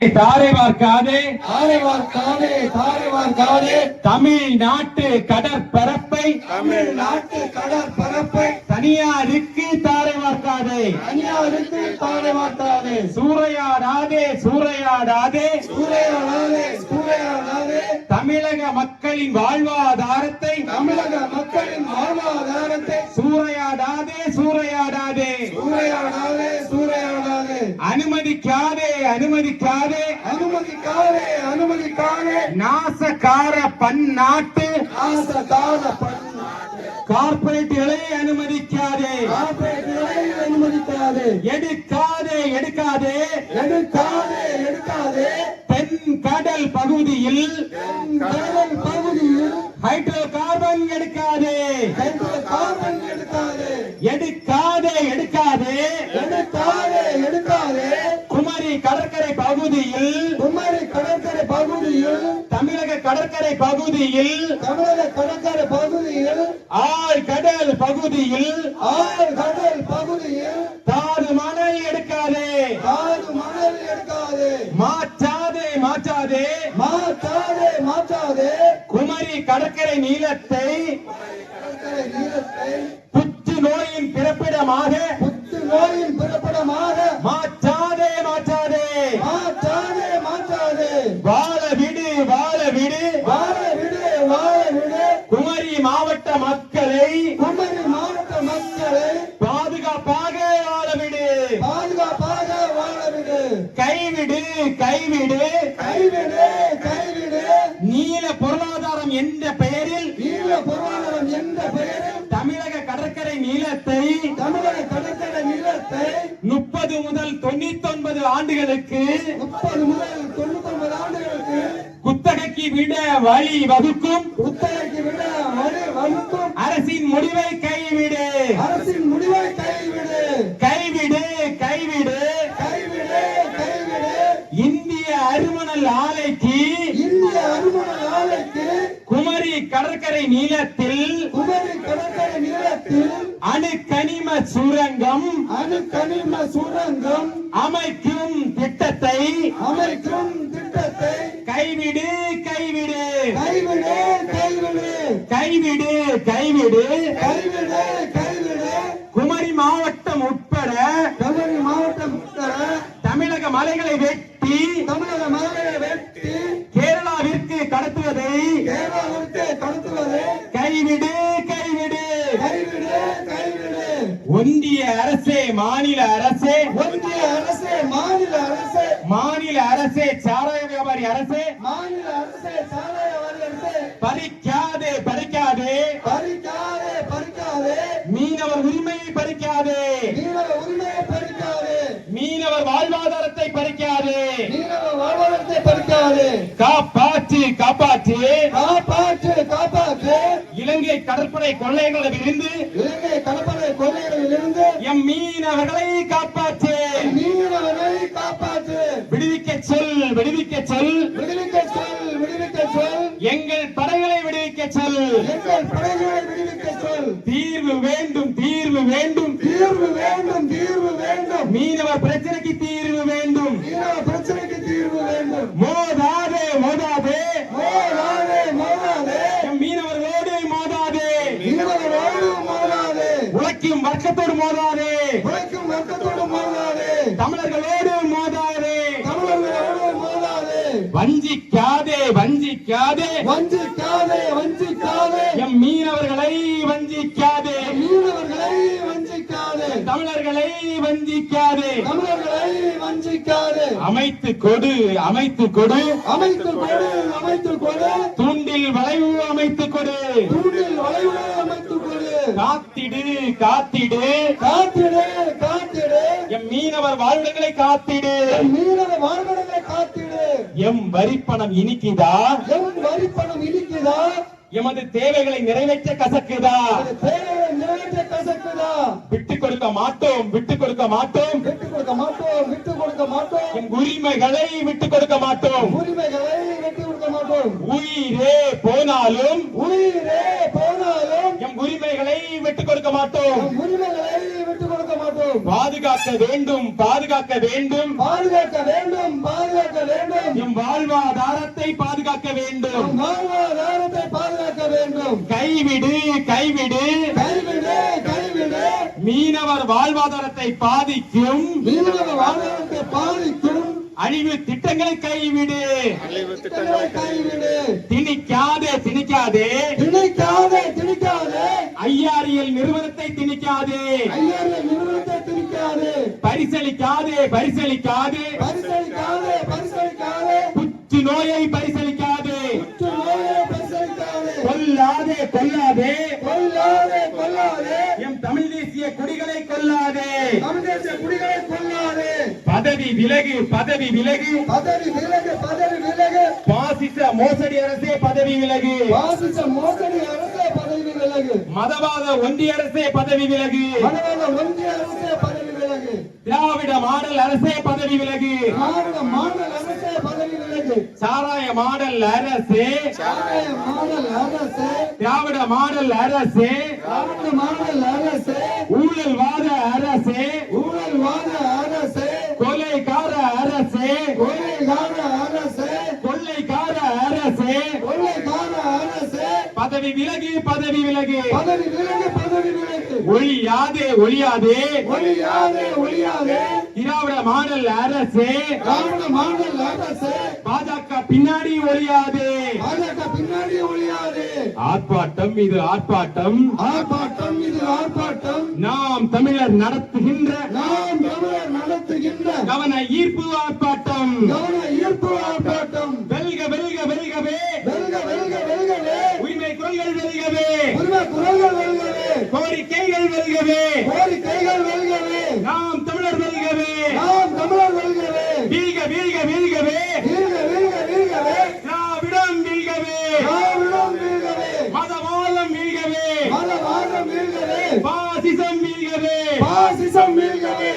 தாரை பார்க்காதே தாரைவார் காடே தாரைவார் காடே தமிழ்நாட்டு கடற்பரப்பை தமிழ்நாட்டு கடற்பரப்பை தனியாருக்கு தாரை பார்க்காதே தனியாருக்கு தாரைவார் காடே சூறையாடாதே சூறையாடாதே. சூறையாடாதே சூறையாடாதே. தமிழக மக்களின் வாழ்வாதாரத்தை தமிழக மக்களின் வாழ்வாதாரத்தை சூறையாடாதே சூறையாடாதே அனுமதிக்காதே அனுமதிக்காதே. அனுமதிக்காதே அனுமதிக்காதே. நாசகார பன்னாட்டு. ஆசதான பண்ண கார்பரேட்டுகளை அனுமதிக்காதே. காப்பீடுகளை அனுமதிக்காதே. எடுக்காதே எடுக்காதே. எடுக்காதே எடுக்காதே. தென் கடல் பகுதியில் கடல் பகுதியில் ஹைட்ரோ கார்பன் எடுக்காதே. கைக்குள்ள கார்பன் எடுக்காதே. எடுக்காதே எடுக்காதே எடுக்காதே குமரி கடற்கரை பகுதியில் குமரி கடற்கரை பகுதியில் தமிழக கடற்கரை பகுதியில் தமிழக கடற்கரை பகுதியில் ஆழ் கடல் பகுதியில் ஆறு கடல் பகுதியில் தாது மணல் எடுக்காதே. காது மணல் எடுக்காதே. மாற்றாதே மாற்றாதே. மாற்றாதே மாற்றாதே. குமரி கடற்கரை நீளத்தை கடற்கரை நீளத்தை புற்று நோயின் பிறப்பிடமாக புத்து நோயின் பிறப்பிடமாக மாற்றாதே மாற்றாதே மாற்றாதே மாற்றாதே வாழ விடு வாழ விடு வாழ விடு வாழ விடு குமரி மாவட்ட மக்களை குமரி மாவட்ட மக்களை பாதுகாப்பாக வாழ விடு பாதுகாப்பாக வாழ விடு கைவிடு கைவிடு. கைவிடு கைவிடு. நீல பொருளாதாரம் என்ற பெயரில் நீல பொருளாதாரம் என்ற பெயரில் தமிழக கடற்கரை நீளத்தை தமிழக கடற்கரை நிலத்தை முப்பது முதல் தொண்ணூத்தி ஒன்பது ஆண்டுகளுக்கு முப்பது முதல் தொண்ணூத்தி ஒன்பது ஆண்டுகளுக்கு குத்தகைக்கு விட வழி வகுக்கும் குத்தகைக்கு விட வழி வகுக்கும் அரசின் முடிவை கைவிடு அரசின் முடிவை கைவிடு கைவிடு கைவிடு கைவிடு கைவிடு இந்திய அருமணல் ஆலைக்கு இந்திய அனுமண ஆலைக்கு குமரி கடற்கரை நீளத்தில் குமரி கடற்கரை நிலத்தில் அணு கனிம சுரங்கம் அணு கனிம சுரங்கம் அமைக்கும் திட்டத்தை அமைக்கும் திட்டத்தை கைவிடு கைவிடு. கைவிடு கைவிடு. கைவிடு கைவிடு. கைவிடு கைவிடு. குமரி மாவட்டம் உட்பட கபடி மாவட்டம் உட்பட தமிழக மலைகளை வெட்டி தமிழக கேரளாவிற்கு கடத்துவதை கடத்துவதை கைவிடு கைவிடு. கைவிடு கைவிடு. ஒன்றிய அரசே மாநில அரசே. ஒன்றிய அரசு மாநில அரசு. மாநில அரசே சாராய வியாபாரி அரசே. மாநில அரசு சாலை அரசு. பறிக்காதே பறிக்காதே. பறிக்காதே பறிக்காதே. மீனவர் உரிமையை பறிக்காதே. மீனவ உரிமையை பறிக்காதே. மீனவர் வாழ்வாதாரத்தை பறிக்காதே. மீனவ வாழ்வாதாரத்தை பறிக்காதே. காப்பாற்று கடற்படை கொள்ளைகளில் இருந்து இலங்கை கடற்படை கொள்ளைகளிலிருந்து எம் மீனவர்களை காப்பாற்று. மீனவரை காப்பாற்று. விடுவிக்க சொல் விடுவிக்க சொல். விடுவிக்க சொல் விடுவிக்க சொல். எங்கள் படைகளை விடுவிக்க சொல். எங்கள் படைகளை விடுவிக்க சொல். தீர்வு வேண்டும் தீர்வு வேண்டும். தீர்வு வேண்டும் தீர்வு வேண்டும். மீனவர் பிரச்சனைக்கு தீர்வு வேண்டும் மீனவ பிரச்சனைக்கு தீர்வு வேண்டும் மோதாதே மோதாதே மோதாதே மோதாதே எம் மீனவர்களோடு மோதாதே மீனவரோடு மோதாதே உழைக்கும் வர்க்கத்தோடு மோதாதே. உழைக்கும் வர்க்கத்தோடு மோதாதே. தமிழர்களோடு மோதாதே. தமிழர்களோடு மோதாதே. வஞ்சிக்காதே வஞ்சிக்காதே. வஞ்சிக்காதே வஞ்சிக்காதே. எம் மீனவர்களை வஞ்சிக்காதே. மீனவர்களை வஞ்சிக்காதே. தமிழர்களை வஞ்சிக்காதே. தமிழர்களை வஞ்சிக்காதே. அமைத்து கொடு அமைத்து கொடு. அமைத்து கொடு அமைத்து கொடு. தூண்டில் வளைவு அமைத்து கொடு. தூண்டில் வளைவு காத்திடு காத்திடு. காத்திடு காத்திடு. எம் மீனவர் வாழ்வுகளை காத்திடு. மீனவ வாழ்வடங்களை காத்திடு. எம் வரிப்பணம் இனிக்குதா? எம் வரிப்பணம் இனிக்குதா? எமது தேவைகளை நிறைவேற்ற கசக்குதா? நிறைவேற்ற கசக்குதா? விட்டு கொடுக்க மாட்டோம் விட்டு கொடுக்க மாட்டோம். விட்டு கொடுக்க மாட்டோம் விட்டு கொடுக்க மாட்டோம். எம் உரிமைகளை விட்டு கொடுக்க மாட்டோம். உரிமைகளை விட்டு கொடுக்க மாட்டோம். உயிரே போனாலும் உயிரே போனாலும் எம் உரிமைகளை விட்டு கொடுக்க மாட்டோம். உரிமைகளை கொடுக்க பாதுகாக்க வேண்டும் பாதுகாக்க வேண்டும். பாதுகாக்க வேண்டும் பாதுகாக்க வேண்டும். வாழ்வாதாரத்தை பாதுகாக்க வேண்டும். வாழ்வாதாரத்தை பாதுகாக்க வேண்டும். கைவிடு கைவிடு. கைவிடு கைவிடு. மீனவர் வாழ்வாதாரத்தை பாதிக்கும். மீனவ வாழ்வாதாரத்தை பாதிக்கும். அழிவு திட்டங்களை கைவிடு. திட்டங்களை கைவிடு. திணிக்காதே திணிக்காதே. திணிக்காதே திணிக்காதே ஐஆர்எல் நிறுவனத்தை திணிக்காதே ஐயாயிரம் நிறுவனத்தை திணிக்காதே. பரிசளிக்காதே பரிசளிக்காதே. பரிசளிக்காதே பரிசளிக்காதே. புற்று நோயை பரிசளிக்காதே. புற்று நோயை பரிசளிக்காதே. கொல்லாதே கொல்லாதே கொல்லாதே எம் தமிழ் தேசிய குடிகளை கொல்லாதே தமிழ் தேசிய குடிகளை கொல்லாதே பதவி விலகு பதவி விலகு. பதவி விலகு பதவி விலகு. பாசிச மோசடி அரசே பதவி விலகு. வாசிச்ச மோசடி அரசே பதவி விலகு. மதவாத ஒன்றிய அரசே பதவி விலகு. மனவாத ஒன்றிய அரசே பதவி விலகு. திராவிட மாடல் அரசே பதவி விலகு. மாநில மாநில அரசே பதவி விலகு. சாராய மாடல் அரசே. சாராய மாநில அரசே. திராவிட மாடல் அரசே. திராவிட மாநில அரசே. ஊழல்வாத அரசே ஊழல்வாத அரசே கொலைக்கார அரசே கொலைகார அரசே கொள்ளைக்கார அரசே கொள்ளைகார அரசே பதவி விலகு பதவி விலகு. பதவி விலகு பதவி விலகு. ஒழியாதே ஒழியாதே. ஒளியாதே ஒளியாதே திராவிட மாடல் அரசே. திராவிட மாநில அரசே. பாஜக பின்னாடி ஒழியாதே. பாஜக பின்னாடி ஒளியாதே ஆர்ப்பாட்டம் இது ஆர்ப்பாட்டம். ஆர்ப்பாட்டம் இது ஆர்ப்பாட்டம். நாம் தமிழர் நடத்துகின்ற நாம் தமிழர் நடத்துகின்ற கவன ஈர்ப்பு ஆர்ப்பாட்டம். கவன ஈர்ப்பு ஆர்ப்பாட்டம். கோரிக்கைகள் வெல்கவே கோரிக்கைகள் வெல்கவே. நாம் தமிழர் வெல்கவே. நாம் தமிழர் வெல்கவே. வீக வீக வீழ்கவே வீழ்க வீழ்க வீழ்கவே திராவிடம் வீழ்கவே திராவிடம் வீழ்கவே மதவாதம் வீழ்கவே மதவாதம் வீழ்கவே பாசிசம் வீழ்கவே பாசிசம் வீழ்கவே